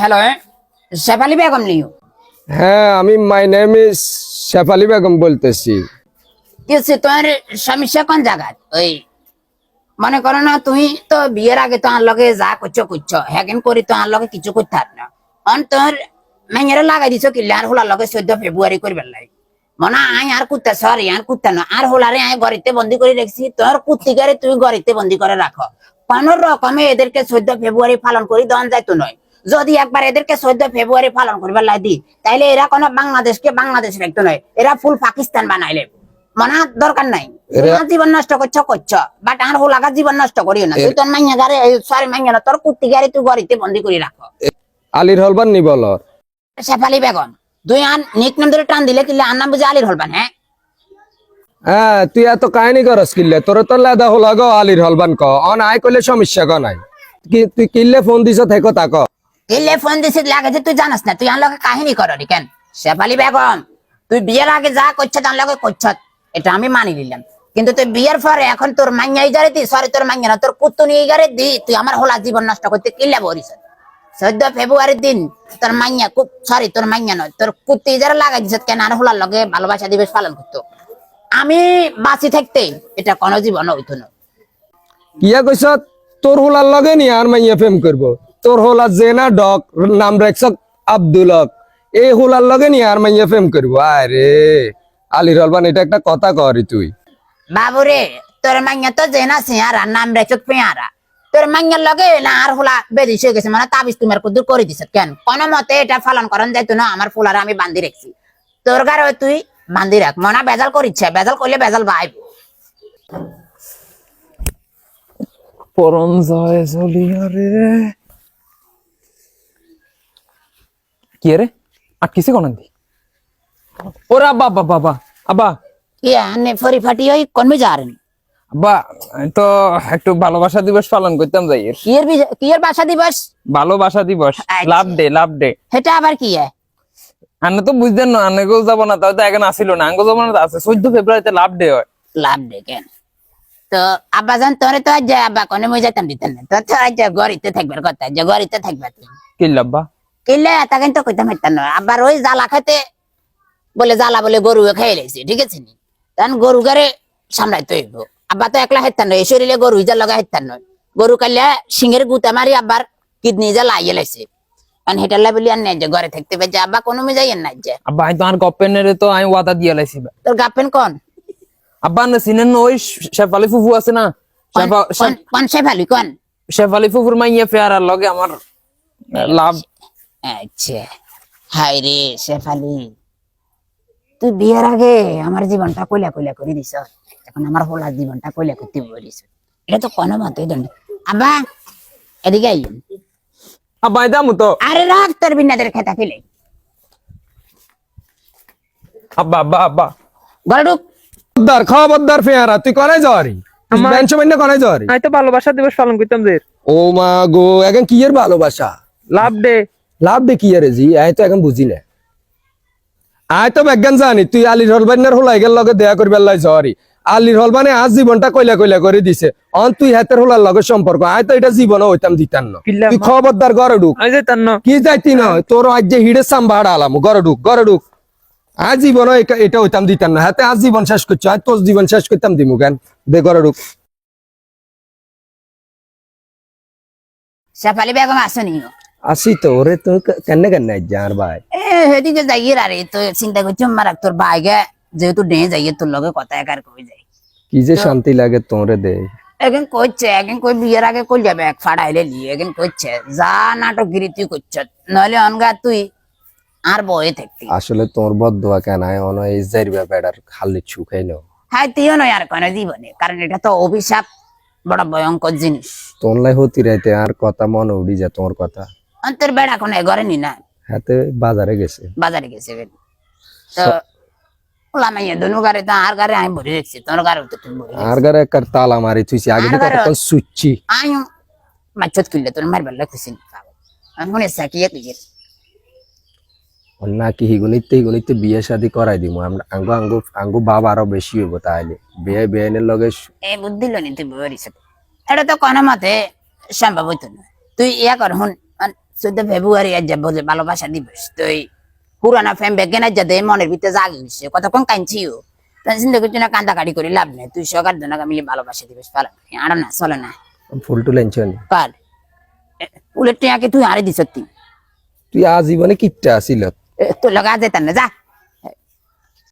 Hello Shefali Begum নিও হ্যাঁ আমি my name is Shefali Begum বলতেছি। কি হচ্ছে তোমার সমস্যা কোন জায়গা ওই মনে করো না তুমি তো বিয়ের আগে তো আর লগে যা করছ করছ। হ্যাকেন করি তো আর লগে কিছু করতে না। অন তোর মেঙেরে লাগাই দিছো কিল্লে আর হোলার লগে চোদ্দ ফেব্রুয়ারি করবার লাই মনে আই আর কুত্তা সরি আর কুত্তা না। আর হোলারে আই গড়িতে বন্দি করে রাখছি। তোর কুত্তিকারে তুই গড়িতে বন্দি করে রাখো। কোন রকমে এদেরকে চোদ্দ ফেব্রুয়ারি পালন করি দন যাইতো নয়। যদি একবার এদেরকে চোদ্দ ফেব্রুয়ারি পালন করবার লাই দি তাইলে এরা কোনো বাংলাদেশকে বাংলাদেশ রাখতো নয় এরা ফুল পাকিস্তান বানাইলে। মনে দরকার নাই। জীবন নষ্ট করছ করছ বাট আর হোলাকা জীবন নষ্ট করিও না। তুই তোর মাইয়া গারে সরি মাইয়া না তোর কুত্তি গারে তুই গড়িতে বন্দি করে রাখো। আলির হলবার নি বলর শেফালি বেগম তুই আর নিক নাম ধরে টান দিলে কিলে আর নাম বুঝে আলির হলবান হ্যাঁ? হ্যাঁ তুই এত কাহিনী করস কিল্লে তোর তো লেদা হল গো আলির হলবান ক। অন আই কইলে সমস্যা ক নাই। কি তুই কিল্লে ফোন দিছ থেকো তাক। কিলে ফোন দিছিস, লাগে যে তুই জানাস না, তুই আর লগে কাহিনী করনি কেন? শেফালি বেগম, তুই বিয়ের আগে যা করছ তার লগে করছ এটা আমি মানি নিলাম। কিন্তু তুই বিয়ের পরে এখন তোর মাইয়াই গারে দি সরি তোর মাইয়া না, তোর কুত্তু নিয়ে দি, তুই আমার হোলা জীবন নষ্ট করতে কিল্লে বলিস? চোদ্দ ফেব্রুয়ারির দিন তোর মাইয়া সরি তোর মাইয়া নয়, তোর কুত্তি যারা লাগাই দিস কেন, আর হোলার লগে ভালোবাসা দিবস পালন করতো। আমি বাঁচি থাকতে এটা কোনো জীবন হইতো না। কিয়া কইস তোর হোলার লগে নি আর মাইয়া প্রেম করব? তোর হোলা জেনা ডক নাম রাখছ আব্দুলক এই হোলার লগে নি আর মাইয়া প্রেম করব। আরে আলির হলবান এটা একটা কথা করি তুই। বাবুরে তোর মাইয়া তো জেনা সিয়ারা নাম রেখত পেয়ারা। তোর মাইয়ার লগে না আর ফুলা বেদিস হয়ে গেছে মানে তাবিজ তোমার কুদুর করে দিছ কেন? কোন মতে এটা পালন করন যাইতো না আমার ফুলার আমি বান্ধি রাখছি। তোর গারে তুই বান্ধি রাখ মনা বেজাল করিচ্ছে বেজাল করলে বেজাল ভাইব। পরম জয় জলিয়া রে। কি রে? আটকিছে কোন দি ওরে বাবা আব্বা কি আনে ফরি ফাটি ওই কোন যারেন আব্বা আমি তো একটু ভালোবাসা দিবস পালন করতাম যাই। কিয়ের কিয়ের বাসা দিবস? ভালোবাসা দিবস। আচ্ছা। লাভ ডে লাভ ডে সেটা আবার কি আনে তো বুঝতেন না আনে কেউ যাব না তাও তো এখন আসিল না আঙ্গো যাব না আছে। চোদ্দ ফেব্রুয়ারিতে লাভ ডে হয়। লাভ দেখেন তো আব্বা জান তোরে তো আজ আব্বা কোনে মই যাইতাম দিতেন না। তো আজ গড়িতে থাকবার কথা যে গড়িতে থাকবা কি আব্বা? কিনলে তা কিন্তু কইতাম হাইতাম না। আবার ওই জ্বালা খাইতে বলে জ্বালা বলে গরু খেয়ে লেছি ঠিক আছে নি? তখন গরু গারে সামলাইতে হইব। আব্বা তো একলা হাইতাম নয় শরীরে গরু যা লগা হাইতাম নয় গরু কালিয়া সিংহের গুতা মারি আবার কিডনি যা লাইয়ে লাইছে কারণ হেটার লাই বলি আর নাই যে ঘরে থাকতে পারছে। আব্বা কোনো মে যাই না যে। আব্বা আমি তো আর গপ্পেনের তো আমি ওয়াদা দিয়ে লাইছি। তোর গাপেন কোন? আব্বা না চিনেন ওই শেফালি ফুফু আছে না? কোন- শেফা- কোন- কোন সে ভালো কোন? শেফালি ফুফুর মাইয়া ফেয়ারার লগে আমার লাভ আচ্ছা। হাই রে শেফালি। তুই বিয়ের আগে আমার জীবনটা কইলা কইলা করে দিছ। এখন আমার হোলার জীবনটা কইলা করতে বলিস এটা তো কোনো মতেই দণ্ড আব্বা এদিকে আব্বা তো। আরে রাখ তোর বিনাদের খেতা ফেলে। আব্বা আব্বা আব্বা। ঘরে ঢুক। খবরদার খবরদার ফেয়ারা তুই কনে যাওয়ারি? বেঞ্চ মাইনে কনে যাওয়ারি? আমি তো ভালোবাসা দিবস পালন করতাম যে। ও মা গো এখন কি এর ভালোবাসা? লাভ ডে লাভ দে কি রে জি? আই তো এখন বুঝি না। আই তো বিজ্ঞান জানি তুই আলির হলবানের হলাই গেল লগে দেয়া করবে লাই যাওয়ারি আলির হলবানে আজ জীবনটা কইলা কইলা করে দিছে। অন তুই হাতের হলার লগে সম্পর্ক আই তো এটা জীবন হইতাম দিতাম না কিল্লা তুই খবরদার ঘরে ঢুক। কি যাইতি না তোর আজ যে হিড়ে সাম্বাড়া আলাম ঘরে ঢুক ঘরে ঢুক। আজ জীবন এটা হইতাম দিতাম না হাতে আজ জীবন শেষ করছ আজ তোর জীবন শেষ করতাম দিমু কেন? দে ঘরে ঢুক। শেফালি বেগম আসনি আসি তো ওরে তো কেন কেন যার ভাই এ হেদিকে যাইয়ে আরে তো চিন্তা করছি মারা তোর বাইকে যেহেতু ডে যাইয়ে তোর লগে কথা একার কই যাই কি যে শান্তি লাগে তোরে দে এখন কইছে এখন কই বিয়ের আগে কই যাবে এক ফাড়াইলে লি এখন কইছে যা নাটক গিরি তুই করছ নইলে অনগা তুই আর বয়ে থাকতি আসলে তোর বদুয়া কেন অন এই জারি ব্যাপার খালি ছুখাই নাও হ্যাঁ তুইও নয় আর কোনো জীবনে কারণ এটা তো অভিশাপ বড় ভয়ঙ্কর জিনিস তোর লাই হতি রাইতে আর কথা মনে উড়ি যা তোর কথা অন্তর বেড়া কোনো ঘরে নি না। হাতে বাজারে গেছে। বাজারে গেছে। তো লামাইয়া দনু গারে তো আর গারে আমি ভরে তোর গারে তো তুমি আর গারে তালা মারি তুইছি আগে আর দিকে সুচ্ছি আমি মাছত কিনলে তোর মারবার লাগতেছি আমি শুনে সাকিয়ে তুই না কি হিগুনিতে হিগুনিতে বিয়ে শাদি করাই দিমু আমরা আঙ্গো আঙ্গো আঙ্গো বাবা আরও বেশি হইব তাইলে বিয়ে বিয়েনের লগে এই বুদ্ধি লোনি তুই বরিস এটা তো কোনো মতে সম্ভব হইতো না। তুই ইয়া কর হুন চোদ্দ ফেব্রুয়ারি আজ যাব যে ভালোবাসা দিবস। তুই পুরানা ফ্যাম বেগে না যাতে মনের ভিতরে জাগে গেছে কতক্ষণ কাঁদছিও? তাই চিন্তা করছি না কান্দা কাটি করে লাভ নেই তুই সকার দোনা মিলে ভালোবাসা দিবস পালন করি। আর না চলে না। ফুল টুল এনছেন কাল উলের টিয়াকে তুই হারে দিস তুই তুই আজীবনে কিটটা আসিল তোর লগা যেতাম না যা।